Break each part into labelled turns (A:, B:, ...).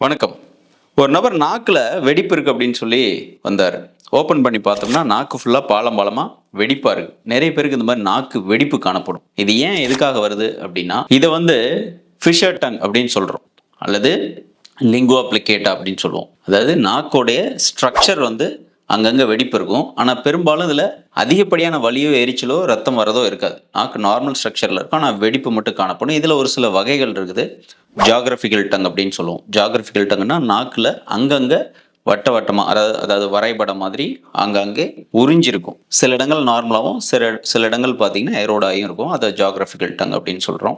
A: வணக்கம். ஒரு நபர் நாக்கில் வெடிப்பு இருக்கு அப்படின்னு சொல்லி வந்தார். ஓப்பன் பண்ணி பார்த்தோம்னா நாக்கு ஃபுல்லாக பாலம் பாலமாக வெடிப்பாக நிறைய பேருக்கு இந்த மாதிரி நாக்கு வெடிப்பு காணப்படும். இது ஏன் எதுக்காக வருது அப்படின்னா இதை வந்து ஃபிஷர் டங் அப்படின்னு சொல்கிறோம் அல்லது லிங்கோ அப்ளிகேட்டா அப்படின்னு சொல்லுவோம். அதாவது நாக்கோடைய ஸ்ட்ரக்சர் வந்து அங்கங்கே வெடிப்பு இருக்கும். ஆனால் பெரும்பாலும் இதில் அதிகப்படியான வலியோ எரிச்சலோ ரத்தம் வரதோ இருக்காது. நாக்கு நார்மல் ஸ்ட்ரக்சரில் இருக்கும். ஆனால் வெடிப்பு மட்டும் காணப்படும். இதில் ஒரு சில வகைகள் இருக்குது. ஜாகிரபிக்கல் டங் அப்படின்னு சொல்லுவோம். ஜாகிரபிக்கல் டங்குன்னா நாக்கில் அங்கங்கே வட்ட வட்டமாக அதாவது அதாவது வரைபடம் மாதிரி அங்கங்கே உறிஞ்சிருக்கும். சில இடங்கள் நார்மலாகவும் சில சில இடங்கள் பார்த்தீங்கன்னா ஏரோடாயும் இருக்கும். அதை ஜாகிரபிக்கல் டங் அப்படின்னு சொல்கிறோம்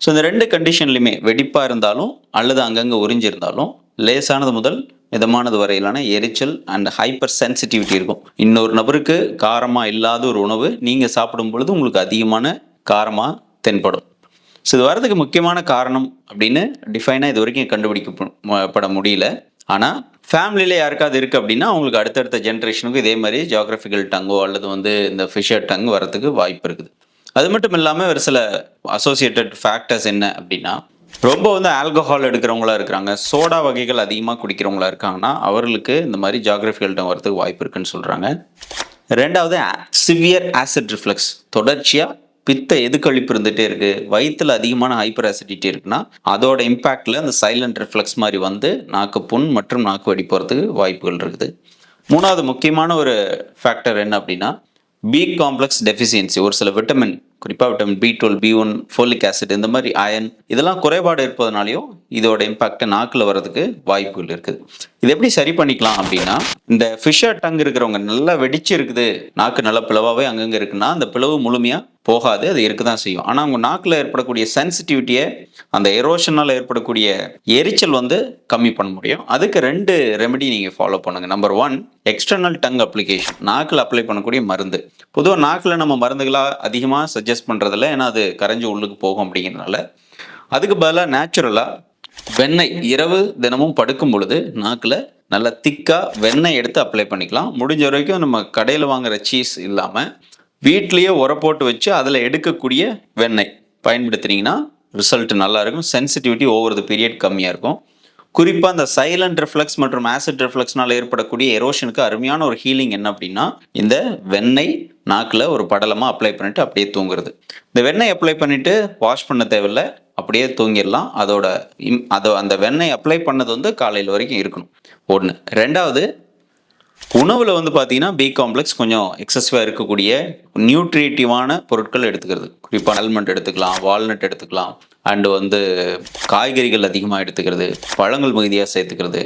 A: ஸோ இந்த ரெண்டு கண்டிஷன்லையுமே வெடிப்பாக இருந்தாலும் அல்லது அங்கங்கே உறிஞ்சிருந்தாலும் லேசானது முதல் மிதமானது வரையிலான எரிச்சல் அண்ட் ஹைப்பர் சென்சிட்டிவிட்டி இருக்கும். இன்னொரு நபருக்கு காரமாக இல்லாத ஒரு உணவு நீங்கள் சாப்பிடும் பொழுது உங்களுக்கு அதிகமான காரமாக தென்படும். ஸோ இது வரதுக்கு முக்கியமான காரணம் அப்படின்னு டிஃபைனாக இது வரைக்கும் கண்டுபிடிக்கப்பட முடியல. ஆனால் ஃபேமிலியில் யாருக்காவது இருக்குது அப்படின்னா அவங்களுக்கு அடுத்தடுத்த ஜென்ரேஷனுக்கு இதே மாதிரி ஜியாகிரபிக்கல் டங்கோ அல்லது வந்து இந்த ஃபிஷர் டங் வரதுக்கு வாய்ப்பு இருக்குது. அது மட்டும் இல்லாமல் ஒரு சில அசோசியேட்டட் ஃபேக்டர்ஸ் என்ன அப்படின்னா ரொம்ப வந்து ஆல்கஹால் எடுக்கிறவங்களா இருக்கிறாங்க. சோடா வகைகள் அதிகமாக குடிக்கிறவங்களா இருக்காங்கன்னா அவர்களுக்கு இந்த மாதிரி ஜாகிரபிக்கல் வரதுக்கு வாய்ப்பு இருக்குன்னு சொல்கிறாங்க ரெண்டாவது சிவியர் ஆசிட் ரிஃப்ளெக்ஸ் தொடர்ச்சியாக பித்த எதுக்கழிப்பு இருந்துகிட்டே இருக்கு. வயிற்றுல அதிகமான ஹைப்பர் ஆசிடிட்டி இருக்குன்னா அதோட இம்பேக்டில் அந்த சைலண்ட் ரிஃப்ளெக்ஸ் மாதிரி வந்து நாக்கு புண் மற்றும் நாக்கு வெடி போகிறதுக்கு வாய்ப்புகள் இருக்குது. மூணாவது முக்கியமான ஒரு ஃபேக்டர் என்ன அப்படின்னா பி காம்ப்ளெக்ஸ் டெஃபிசியன்சி ஒரு சில விட்டமின் குறிப்பாக vitamin B twelve B one folic acid இந்த மாதிரி அயன் இதெல்லாம் குறைபாடு இருப்பதனாலையும் இதோட இம்பாக்ட் நாக்கில் வர்றதுக்கு வாய்ப்புகள் இருக்குது. இது எப்படி சரி பண்ணிக்கலாம் அப்படின்னா இந்த ஃபிஷர் டங் இருக்கிறவங்க நல்லா வெடிச்சு இருக்குது நாக்கு நல்ல பிளவாகவே அங்கங்கே இருக்குன்னா அந்த பிளவு முழுமையாக போகாது அது இருக்க தான் செய்யும். ஆனால் அவங்க நாக்கில் ஏற்படக்கூடிய சென்சிட்டிவிட்டியை அந்த எரோஷனால் ஏற்படக்கூடிய எரிச்சல் வந்து கம்மி பண்ண முடியும். அதுக்கு ரெண்டு ரெமெடி நீங்கள் ஃபாலோ பண்ணுங்கள் number one external tongue application நாக்கில் அப்ளை பண்ணக்கூடிய மருந்து. பொதுவாக நாக்கில் நம்ம மருந்துகளாக அதிகமாக சஜஸ்ட் பண்ணுறதில்ல ஏன்னா அது கரைஞ்சி உள்ளுக்கு போகும் அப்படிங்கிறதுனால. அதுக்கு பதிலாக நேச்சுரலாக வெண்ணெய் இரவு தினமும் படுக்கும் பொழுது நாக்கில் நல்லா திக்காக வெண்ணெய் எடுத்து அப்ளை பண்ணிக்கலாம். முடிஞ்ச வரைக்கும் நம்ம கடையில் வாங்குற சீஸ் இல்லாமல் வீட்லேயே உரப்போட்டு போட்டு வச்சு அதில் எடுக்கக்கூடிய வெண்ணெய். பயன்படுத்துனீங்கன்னா ரிசல்ட் நல்லாயிருக்கும் சென்சிட்டிவிட்டி ஓவர் த பீரியட் கம்மியாக இருக்கும். குறிப்பாக அந்த சைலண்ட் ரிஃப்ளெக்ஸ் மற்றும் ஆசிட் ரிஃப்ளக்ஸ்னால் ஏற்படக்கூடிய எரோஷனுக்கு அருமையான ஒரு ஹீலிங் என்ன அப்படின்னா இந்த வெண்ணெய் நாக்கில் ஒரு படலமாக அப்ளை பண்ணிட்டு அப்படியே தூங்குறது. இந்த வெண்ணெய் அப்ளை பண்ணிட்டு வாஷ் பண்ண தேவையில்ல அப்படியே தூங்கிடலாம். அதோட இம் அதோ அந்த வெண்ணெய் அப்ளை பண்ணது வந்து காலையில் வரைக்கும் இருக்கணும். ஒன்று ரெண்டாவது உணவில் வந்து பார்த்தீங்கன்னா பி காம்ப்ளெக்ஸ் கொஞ்சம் எக்ஸசிவாக இருக்கக்கூடிய நியூட்ரியேட்டிவான பொருட்கள் எடுத்துக்கிறது. குறிப்பாக ஆல்மண்ட் எடுத்துக்கலாம் வால்நட் எடுத்துக்கலாம் அண்டு வந்து காய்கறிகள் அதிகமாக எடுத்துக்கிறது பழங்கள் மிகுதியாக சேர்த்துக்கிறது.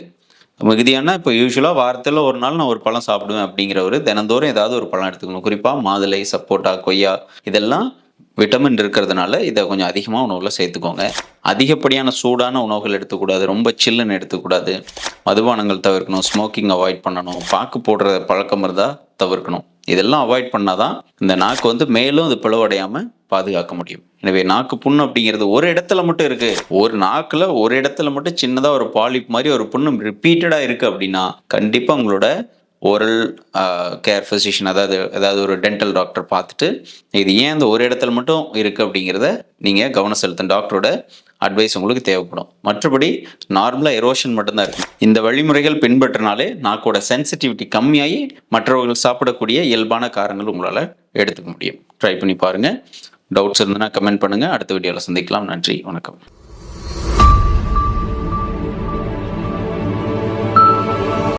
A: மிகுதியான இப்போ யூஸ்வலாக வாரத்தில் ஒரு நாள் நான் ஒரு பழம் சாப்பிடுவேன் அப்படிங்கிறவர் தினந்தோறும் ஏதாவது ஒரு பழம் எடுத்துக்கணும். குறிப்பாக மாதுளை சப்போட்டா கொய்யா இதெல்லாம் விட்டமின் இருக்கிறதுனால இதை கொஞ்சம் அதிகமாக உணவில் சேர்த்துக்கோங்க. அதிகப்படியான சூடான உணவுகள் எடுத்துக்கூடாது ரொம்ப சில்லுன்னு எடுத்துக்கூடாது. மதுபானங்கள் தவிர்க்கணும் ஸ்மோக்கிங் அவாய்ட் பண்ணணும் பாக்கு போடுற பழக்கம் இருந்தால் தவிர்க்கணும். இதெல்லாம் அவாய்ட் பண்ணாதான் இந்த நாக்கு வந்து மேலும் அது பிளவடையாமல் பாதுகாக்க முடியும். எனவே நாக்கு புண்ணு அப்படிங்கிறது ஒரு இடத்துல மட்டும் இருக்கு. ஒரு நாக்கில் ஒரு இடத்துல மட்டும் சின்னதாக ஒரு பாலிப் மாதிரி ஒரு புண்ணு ரிப்பீட்டடாக இருக்கு அப்படின்னா கண்டிப்பாக உங்களோட ஓரல் கேர் ஃபிசிஷியன் அதாவது அதாவது ஒரு டென்டல் டாக்டர் பார்த்துட்டு இது ஏன் அந்த ஒரு இடத்துல மட்டும் இருக்குது அப்படிங்கிறத நீங்கள் கவனம் செலுத்தணும். டாக்டரோட அட்வைஸ் உங்களுக்கு தேவைப்படும். மற்றபடி நார்மலாக எரோஷன் மட்டும்தான் இருக்கும். இந்த வழிமுறைகள் பின்பற்றினாலே நாக்கோட சென்சிட்டிவிட்டி கம்மியாகி மற்றவர்கள் சாப்பிடக்கூடிய இயல்பான காரங்கள் உங்களால் எடுத்துக்க முடியும். ட்ரை பண்ணி பாருங்கள் டவுட்ஸ் இருந்ததுன்னா கமெண்ட் பண்ணுங்கள் அடுத்த வீடியோவில் சந்திக்கலாம். நன்றி. வணக்கம்.